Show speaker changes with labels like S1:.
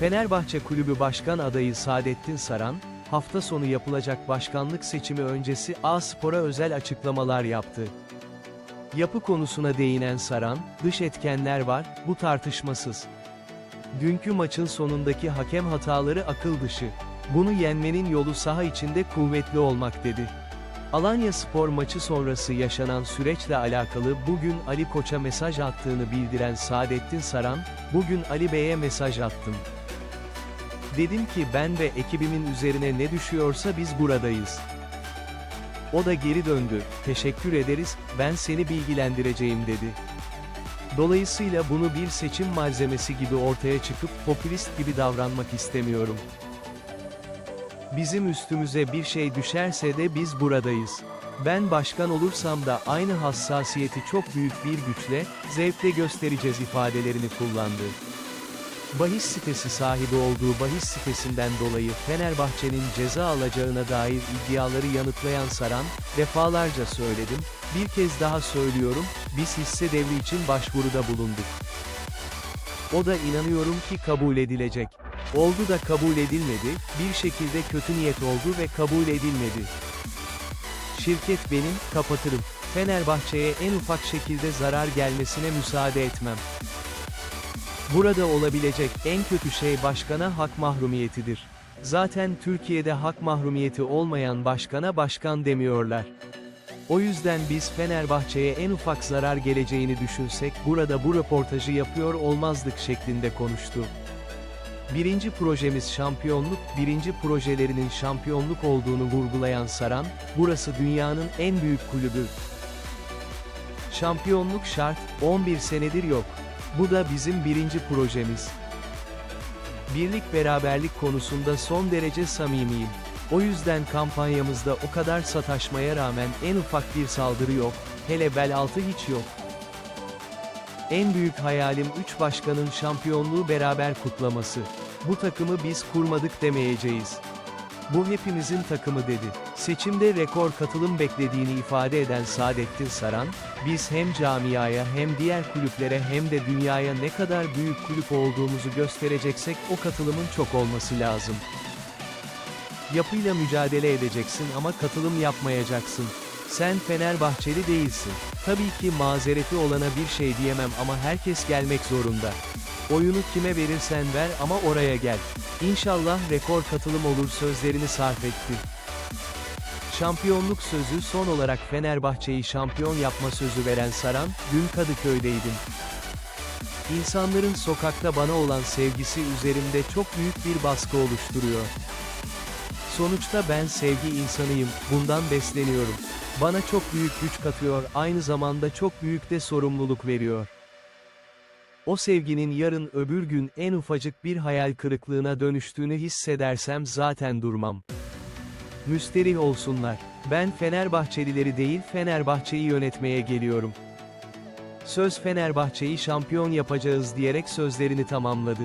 S1: Fenerbahçe Kulübü Başkan adayı Saadettin Saran, hafta sonu yapılacak başkanlık seçimi öncesi A-Spor'a özel açıklamalar yaptı. Yapı konusuna değinen Saran, dış etkenler var, bu tartışmasız. Dünkü maçın sonundaki hakem hataları akıl dışı. Bunu yenmenin yolu saha içinde kuvvetli olmak dedi. Alanya Spor maçı sonrası yaşanan süreçle alakalı bugün Ali Koç'a mesaj attığını bildiren Saadettin Saran, bugün Ali Bey'e mesaj attım. Dedim ki ben ve ekibimin üzerine ne düşüyorsa biz buradayız. O da geri döndü, teşekkür ederiz, ben seni bilgilendireceğim dedi. Dolayısıyla bunu bir seçim malzemesi gibi ortaya çıkıp popülist gibi davranmak istemiyorum. Bizim üstümüze bir şey düşerse de biz buradayız. Ben başkan olursam da aynı hassasiyeti çok büyük bir güçle, zevkle göstereceğiz ifadelerini kullandı. Bahis sitesi sahibi olduğu bahis sitesinden dolayı Fenerbahçe'nin ceza alacağına dair iddiaları yanıtlayan Saran, defalarca söyledim, bir kez daha söylüyorum, biz hisse devri için başvuruda bulunduk. O da inanıyorum ki kabul edilecek. Oldu da kabul edilmedi, bir şekilde kötü niyet oldu ve kabul edilmedi. Şirket benim, kapatırım. Fenerbahçe'ye en ufak şekilde zarar gelmesine müsaade etmem. Burada olabilecek en kötü şey başkana hak mahrumiyetidir. Zaten Türkiye'de hak mahrumiyeti olmayan başkana başkan demiyorlar. O yüzden biz Fenerbahçe'ye en ufak zarar geleceğini düşünsek burada bu röportajı yapıyor olmazdık şeklinde konuştu. Birinci projemiz şampiyonluk, birinci projelerinin şampiyonluk olduğunu vurgulayan Saran, burası dünyanın en büyük kulübü. Şampiyonluk şart, 11 senedir yok. Bu da bizim birinci projemiz. Birlik beraberlik konusunda son derece samimiyim. O yüzden kampanyamızda o kadar sataşmaya rağmen en ufak bir saldırı yok, hele bel altı hiç yok. En büyük hayalim 3 başkanın şampiyonluğu beraber kutlaması. Bu takımı biz kurmadık demeyeceğiz. Bu hepimizin takımı dedi. Seçimde rekor katılım beklediğini ifade eden Saadettin Saran, biz hem camiaya hem diğer kulüplere hem de dünyaya ne kadar büyük kulüp olduğumuzu göstereceksek o katılımın çok olması lazım. Yapıyla mücadele edeceksin ama katılım yapmayacaksın. Sen Fenerbahçeli değilsin. Tabii ki mazereti olana bir şey diyemem ama herkes gelmek zorunda. Oyunu kime verirsen ver ama oraya gel. İnşallah rekor katılım olur sözlerini sarf etti. Şampiyonluk sözü son olarak Fenerbahçe'yi şampiyon yapma sözü veren Saran, dün Kadıköy'deydim. İnsanların sokakta bana olan sevgisi üzerimde çok büyük bir baskı oluşturuyor. Sonuçta ben sevgi insanıyım, bundan besleniyorum. Bana çok büyük güç katıyor, aynı zamanda çok büyük de sorumluluk veriyor. O sevginin yarın öbür gün en ufacık bir hayal kırıklığına dönüştüğünü hissedersem zaten durmam. Müsterih olsunlar. Ben Fenerbahçelileri değil Fenerbahçe'yi yönetmeye geliyorum. Söz Fenerbahçe'yi şampiyon yapacağız diyerek sözlerini tamamladı.